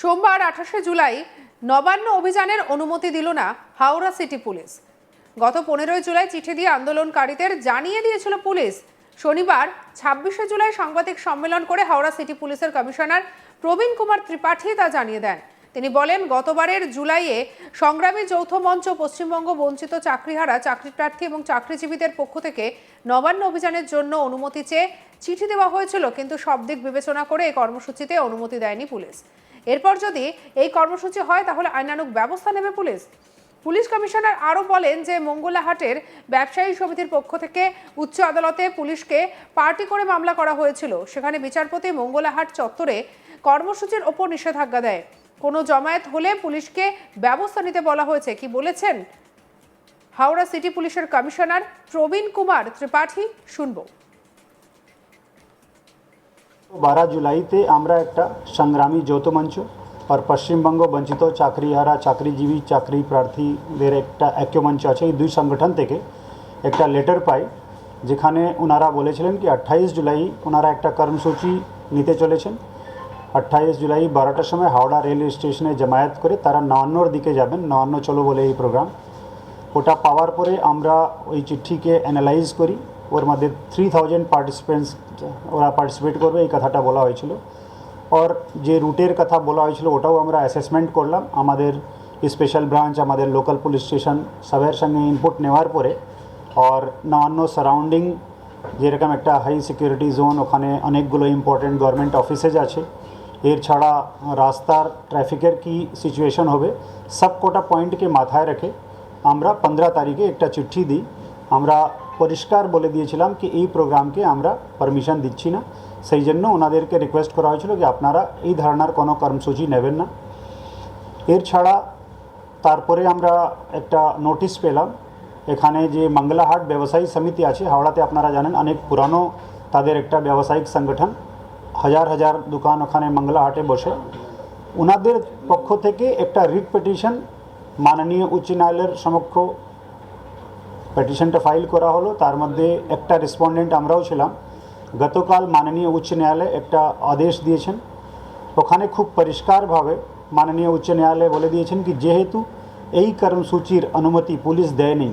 সোমবার, আঠাশে জুলাই, নবান্ন অভিযানের অনুমতি দিল না হাওড়া সিটি পুলিশ। গত পনেরোই জুলাই চিঠি দিয়ে আন্দোলনকারীদের জানিয়ে দিয়েছিল পুলিশ। শনিবার, ছাব্বিশে জুলাই সাংবাদিক সম্মেলন করে হাওড়া সিটি পুলিশের কমিশনার প্রবীণ কুমার ত্রিপাঠী তা জানিয়ে দেন। তিনি বলেন, গতবারের জুলাইয়ে সংগ্রামী যৌথ মঞ্চ পশ্চিমবঙ্গ বঞ্চিত চাকরিহারা চাকরি প্রার্থী এবং চাকরিজীবীদের পক্ষ থেকে নবান্ন অভিযানের জন্য অনুমতি চেয়ে চিঠি দেওয়া হয়েছিল, কিন্তু সব দিক বিবেচনা করে এই কর্মসূচিতে অনুমতি দেয়নি পুলিশ। এরপর যদি এই কর্মসূচি হয়, তাহলে আইনানুগ ব্যবস্থা নেবে পুলিশ। পুলিশ কমিশনার আরও বলেন যে, মঙ্গলাহাটের ব্যবসায়ী সমিতির পক্ষ থেকে উচ্চ আদালতে পুলিশকে পার্টি করে মামলা করা হয়েছিল। সেখানে বিচারপতি মঙ্গলাহাট চত্বরে কর্মসূচির ওপর নিষেধাজ্ঞা দেয়। কোনো জমায়েত হলে পুলিশকে ব্যবস্থা নিতে বলা হয়েছে। কি বলেছেন? হাওড়া সিটি পুলিশের কমিশনার প্রবীণ কুমার ত্রিপাঠী, শুনব। বারো জুলাইতে আমরা একটা সংগ্রামী যৌথ মঞ্চ আর পশ্চিমবঙ্গ বঞ্চিত চাকরিহারা চাকরিজীবী চাকরি প্রার্থীদের একটা ঐক্যমঞ্চ আছে এই দুই সংগঠন থেকে একটা লেটার পাই যেখানে ওনারা বলেছিলেন কি আঠাইশ জুলাই ওনারা একটা কর্মসূচি নিতে চলেছেন আঠাইশ জুলাই বারোটার সময় হাওড়া রেল স্টেশনে জমায়েত করে তারা নবান্নর দিকে যাবেন নবান্ন চলো বলে এই প্রোগ্রাম ওটা পাওয়ার পরে আমরা ওই চিঠিকে অ্যানালাইজ করি ওর মধ্যে থ্রি থাউজেন্ড পার্টিসিপেন্টস ওরা পার্টিসিপেট করবে, এই কথাটা বলা হয়েছিল। আর যে রুটের কথা বলা হয়েছিল, ওটাও আমরা অ্যাসেসমেন্ট করলাম। আমাদের স্পেশাল ব্রাঞ্চ আমাদের লোকাল পুলিশ স্টেশন সবের সঙ্গে ইনপুট নেওয়ার পরে, আর নবান্ন সারাউন্ডিং যেরকম একটা হাই সিকিউরিটি জোন ওখানে অনেকগুলো ইম্পর্টেন্ট গভর্নমেন্ট অফিসেস আছে। এর ছাড়া রাস্তার ট্রাফিকের কি সিচুয়েশন হবে সব কোটা পয়েন্টকে মাথায় রেখে আমরা পনেরো তারিখে একটা চিঠি দিই। আমরা পরিষ্কার বলে দিয়েছিলাম কি এই প্রোগ্রামকে আমরা পারমিশন দিচ্ছি না। সেই জন্য ওনাদেরকে রিকোয়েস্ট করা হয়েছিল যে আপনারা এই ধারণার কোনো কর্মসূচি নেবেন না। এর ছাড়া তারপরে আমরা একটা নোটিশ পেলাম। এখানে যে মঙ্গলাহাট ব্যবসায়ী সমিতি আছে, হাওড়াতে আপনারা জানেন অনেক পুরানো তাদের একটা ব্যবসায়িক সংগঠন। হাজার হাজার দোকান ওখানে মঙ্গলাহাটে বসে। ওনাদের পক্ষ থেকে একটা রিট পিটিশন মাননীয় উচ্চ ন্যায়ালয়ের সমক্ষ পিটিশনটা ফাইল করা হলো, তার মধ্যে একটা রেসপন্ডেন্ট আমরাও ছিলাম। গতকাল মাননীয় উচ্চ ন্যায়ালয় একটা আদেশ দিয়েছেন। ওখানে খুব পরিষ্কারভাবে মাননীয় উচ্চ ন্যায়ালয় বলে দিয়েছেন কি, যেহেতু এই কর্মসূচির অনুমতি পুলিশ দেয়নি,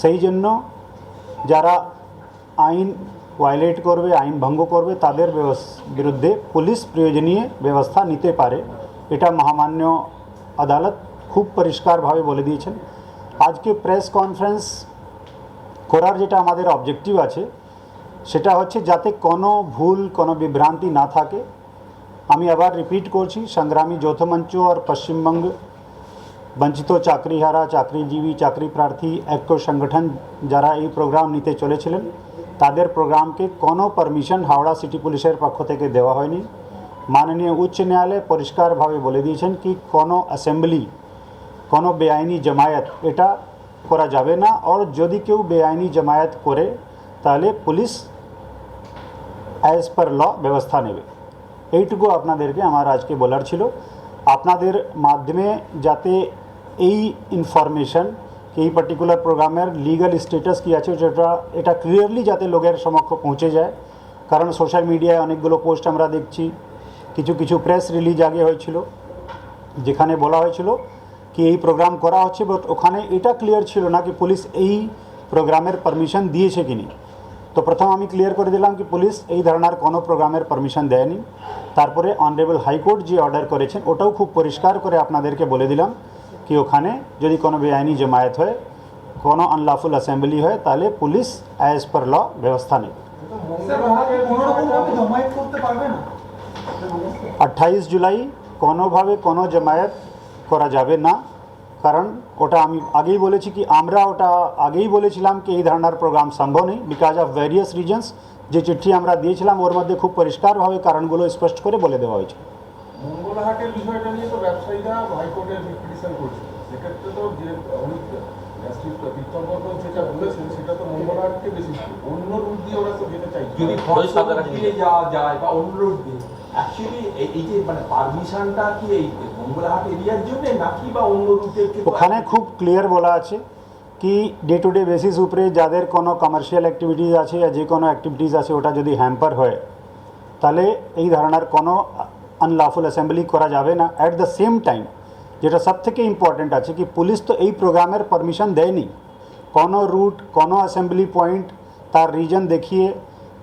সেই জন্য যারা আইন ভায়োলেট করবে, আইন ভঙ্গ করবে, তাদের বিরুদ্ধে পুলিশ প্রয়োজনীয় ব্যবস্থা নিতে পারে। এটা মহামান্য আদালত খুব পরিষ্কারভাবে বলে দিয়েছেন। আজকে প্রেস কনফারেন্স করার যেটা আমাদের অবজেক্টিভ আছে, সেটা হচ্ছে যাতে কোনো ভুল, কোনো বিভ্রান্তি না থাকে। আমি আবার রিপিট করছি, সংগ্রামী যৌথ মঞ্চ আর পশ্চিমবঙ্গ, বঞ্চিত চাকরিহারা, চাকরিজীবী, চাকরি প্রার্থী ঐক্য সংগঠন যারা এই প্রোগ্রাম নিতে চলেছিলেন, তাদের প্রোগ্রামকে কোনো পারমিশন হাওড়া সিটি পুলিশের পক্ষ থেকে দেওয়া হয়নি। মাননীয় উচ্চ ন্যায়ালয় পরিষ্কারভাবে বলে দিয়েছেন কি কোনো অ্যাসেম্বলি কোনো বেআইনি জমায়েত, এটা করা যাবে না, আর যদি কেউ বেআইনি জমায়েত করে, তাহলে পুলিশ অ্যাজ পার ল ব্যবস্থা নেবে। এইটুকু আপনাদেরকে আমার আজকে বলার ছিল। আপনাদের মাধ্যমে যাতে এই ইনফরমেশন এই পার্টিকুলার প্রোগ্রামের লিগাল স্ট্যাটাস কী আছে যেটা এটা ক্লিয়ারলি যাতে লোকের সমক্ষ পৌঁছে যায়। কারণ সোশ্যাল মিডিয়ায় অনেকগুলো পোস্ট আমরা দেখছি। কিছু কিছু প্রেস রিলিজ আগে হয়েছিল, যেখানে বলা হয়েছিল কি এই প্রোগ্রাম করা হচ্ছে বাট ওখানে এটা ক্লিয়ার ছিল না কি পুলিশ এই প্রোগ্রামের পারমিশন দিয়েছে কি নি তো প্রথম আমি ক্লিয়ার করে দিলাম কি পুলিশ এই ধরনের কোনো প্রোগ্রামের পারমিশন দেয়নি। তারপরে অনারেবল হাইকোর্ট যে অর্ডার করেছেন, ওটাও খুব পরিষ্কার করে আপনাদেরকে বলে দিলাম কি ওখানে যদি কোনো বেআইনি জমায়েত হয়, কোনো আনলাফুল অ্যাসেম্বলি হয়, তাহলে পুলিশ অ্যাজ পার ল ব্যবস্থা নেবে। কোনোরকমভাবে জমায়েত করতে পারবে না আট্ঠাইশ জুলাই কোনোভাবে কোনো জমায়েত করা যাবে না। কারণ ওটা আমি আগেই বলেছি কি আমরা ওটা আগেই বলেছিলাম কি এই ধরনের প্রোগ্রাম সম্ভব নেই। বিকজ অফ ভেরিয়াস রিজনস যে চিঠি আমরা দিয়েছিলাম ওর মধ্যে খুব পরিষ্কারভাবে কারণগুলো স্পষ্ট করে বলে দেওয়া হয়েছে। মঙ্গলহাটের বিষয়টা নিয়ে তো ব্যবসায়ীরা হাইকোর্টের পিটিশন করছে। সেক্ষেত্রে তো যে অনেক বিতর্ক বলেছেন সেটা তো মঙ্গলহাটকে বেশি অন্য রুট দিয়ে ওরা তো যেতে চাইছে। যদি যাওয়া যায় বা অন্য রুট দিয়ে অ্যাকচুয়ালি এই যে মানে পারমিশনটা কি এই ওখানে খুব ক্লিয়ার বলা আছে কি ডে টু ডে বেসিস উপরে যাদের কোনো কমার্শিয়াল অ্যাক্টিভিটিস আছে বা যে কোনো অ্যাক্টিভিটিস আছে ওটা যদি হ্যাম্পার হয় তাহলে এই ধরনের কোনো আনলফুল অ্যাসেম্বলি করা যাবে না। অ্যাট দ্য সেম টাইম যেটা সব থেকে ইম্পর্টেন্ট আছে কি পুলিশ তো এই প্রোগ্রামের পারমিশন দেয়নি। কোনো রুট কোনো অ্যাসেম্বলি পয়েন্ট তার রিজন দেখিয়ে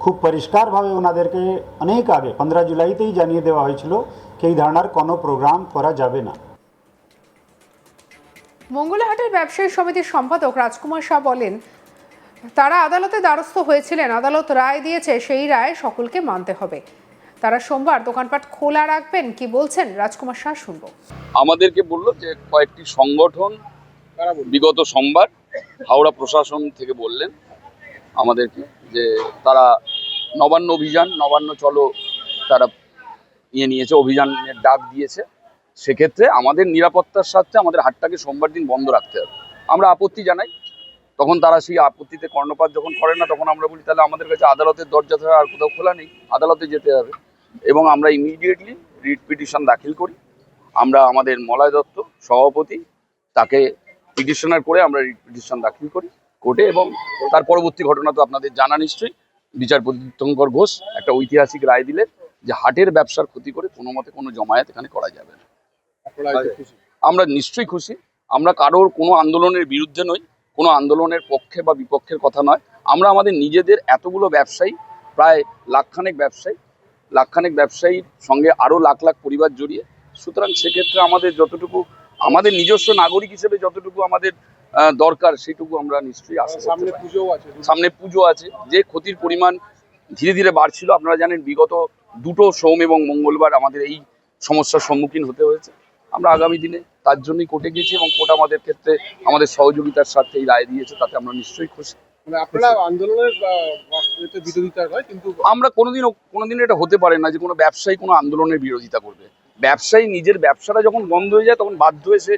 খুব পরিষ্কারভাবে ওনাদেরকে অনেক আগে পনেরো জুলাইতেই জানিয়ে দেওয়া হয়েছিল কি এই ধরনের কোনো প্রোগ্রাম করা যাবে না। মঙ্গলাহাটের ব্যবসায়ী সমিতির সম্পাদক রাজকুমার শাহ বলেন তারা আদালতে দ্বারস্থ হয়েছিলেন আদালত রায় দিয়েছে সেই রায় সকলকে মানতে হবে। তারা সোমবার দোকানপাট খোলা রাখবেন কি বলছেন রাজকুমার শাহ শুনব। আমাদেরকে বলল যে কয়েকটি সংগঠন বিগত সোমবার হাওড়া প্রশাসন থেকে বললেন আমাদেরকে, যে তারা নবান্ন অভিযান, নবান্ন চলো তারা ইয়ে নিয়েছে, অভিযানের ডাক দিয়েছে। সেক্ষেত্রে আমাদের নিরাপত্তার স্বার্থে আমাদের হাটটাকে সোমবার দিন বন্ধ রাখতে হবে। আমরা আপত্তি জানাই। তখন তারা সেই আপত্তিতে কর্ণপাত যখন করে না, তখন আমরা বলি, তাহলে আমাদের কাছে আদালতের দরজা ছাড়া আর কোথাও খোলা নেই। আদালতে যেতে হবে। এবং আমরা ইমিডিয়েটলি রিট পিটিশন দাখিল করি। আমরা আমাদের মলয় দত্ত, সভাপতি, তাকে পিটিশনার করে আমরা রিট পিটিশন দাখিল করি। কোর্টে এবং তার পরবর্তী ঘটনা তো আপনাদের জানা নিশ্চয়ই। বিচারপতি তীর্থঙ্কর ঘোষ একটা ঐতিহাসিক রায় দিলেন যে হাটের ব্যবসার ক্ষতি করে কোনো মতে কোনো জমায়েত এখানে করা যাবে না। আমরা নিশ্চয়ই খুশি। আমরা কারোর কোনো আন্দোলনের বিরুদ্ধে নই কোনো আন্দোলনের পক্ষে বা বিপক্ষের কথা নয়। আমরা আমাদের নিজেদের এতগুলো ব্যবসায়ী প্রায় লাখখানেক ব্যবসায়ী লাখখানেক ব্যবসায়ীর সঙ্গে আরও লাখ লাখ পরিবার জড়িয়ে। সুতরাং সেক্ষেত্রে আমাদের যতটুকু আমাদের নিজস্ব নাগরিক হিসেবে যতটুকু আমাদের দরকার সেটুকু আমরা নিশ্চয়ই আশা সামনে পুজো আছে সামনে পুজো আছে। যে ক্ষতির পরিমাণ ধীরে ধীরে বাড়ছিল আপনারা জানেন বিগত দুটো সোম এবং মঙ্গলবার আমাদের এই সমস্যার সম্মুখীন হতে হয়েছে। আমরা আগামী দিনে তার জন্যই কোর্টে গেছি এবং কোর্ট আমাদের ক্ষেত্রে আমাদের সহযোগিতার স্বার্থে এই রায় দিয়েছে তাতে আমরা নিশ্চয়ই খুশি। মানে আপনারা আন্দোলনের বিরোধিতা হয় কিন্তু আমরা কোনোদিনও কোনোদিন এটা হতে পারে না যে কোনো ব্যবসায়ী কোনো আন্দোলনের বিরোধিতা করবে। ব্যবসায়ী নিজের ব্যবসাটা যখন বন্ধ হয়ে যায় তখন বাধ্য হয়ে সে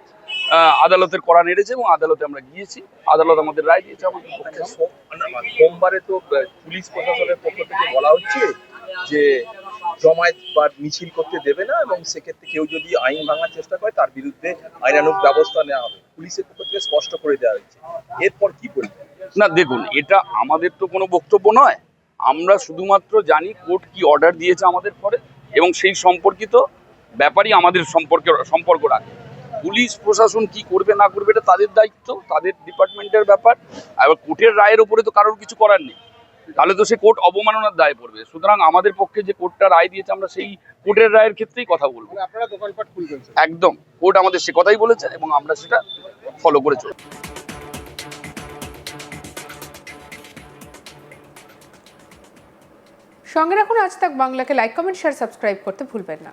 আদালতের করা নেড়েছে এবং আদালতে আমরা গিয়েছি। আদালত আমাদের রায় দিয়েছে আমাদের পক্ষে সোমবারে তো পুলিশ প্রশাসনের পক্ষ থেকে বলা হচ্ছে যে জমায়েত বা মিছিল করতে দেবে না এবং সেক্ষেত্রে কেউ যদি আইন ভাঙার চেষ্টা করে তার বিরুদ্ধে আইনানুগ ব্যবস্থা নেওয়া হবে। পুলিশের পক্ষ থেকে স্পষ্ট করে দেওয়া হয়েছে। এরপর কি বলবেন না দেখুন এটা আমাদের তো কোনো বক্তব্য নয়। আমরা শুধুমাত্র জানি কোর্ট কি অর্ডার দিয়েছে আমাদের পরে এবং সেই সম্পর্কিত ব্যাপারই আমাদের সম্পর্কে সম্পর্ক রাখে। পুলিশ প্রশাসন কি করবে না করবে এটা তাদের দায়িত্ব তাদের ডিপার্টমেন্টের ব্যাপার। এবার কোর্টের রায়ের উপরে তো কারোর কিছু করার নেই। তাহলে তো সে কোর্ট অবমাননার দায় পড়বে। সুতরাং আমাদের পক্ষে যে কোর্টটা রায় দিয়েছে আমরা সেই কোর্টের রায়ের ক্ষেত্রেই কথা বলব। মানে একদম। কোর্ট আমাদের সে কথাই বলেছে এবং আমরা সেটা ফলো করে চলবো। সঙ্গে রাখুন আজ তাক বাংলাকে। লাইক কমেন্ট শেয়ার সাবস্ক্রাইব করতে ভুলবেন না।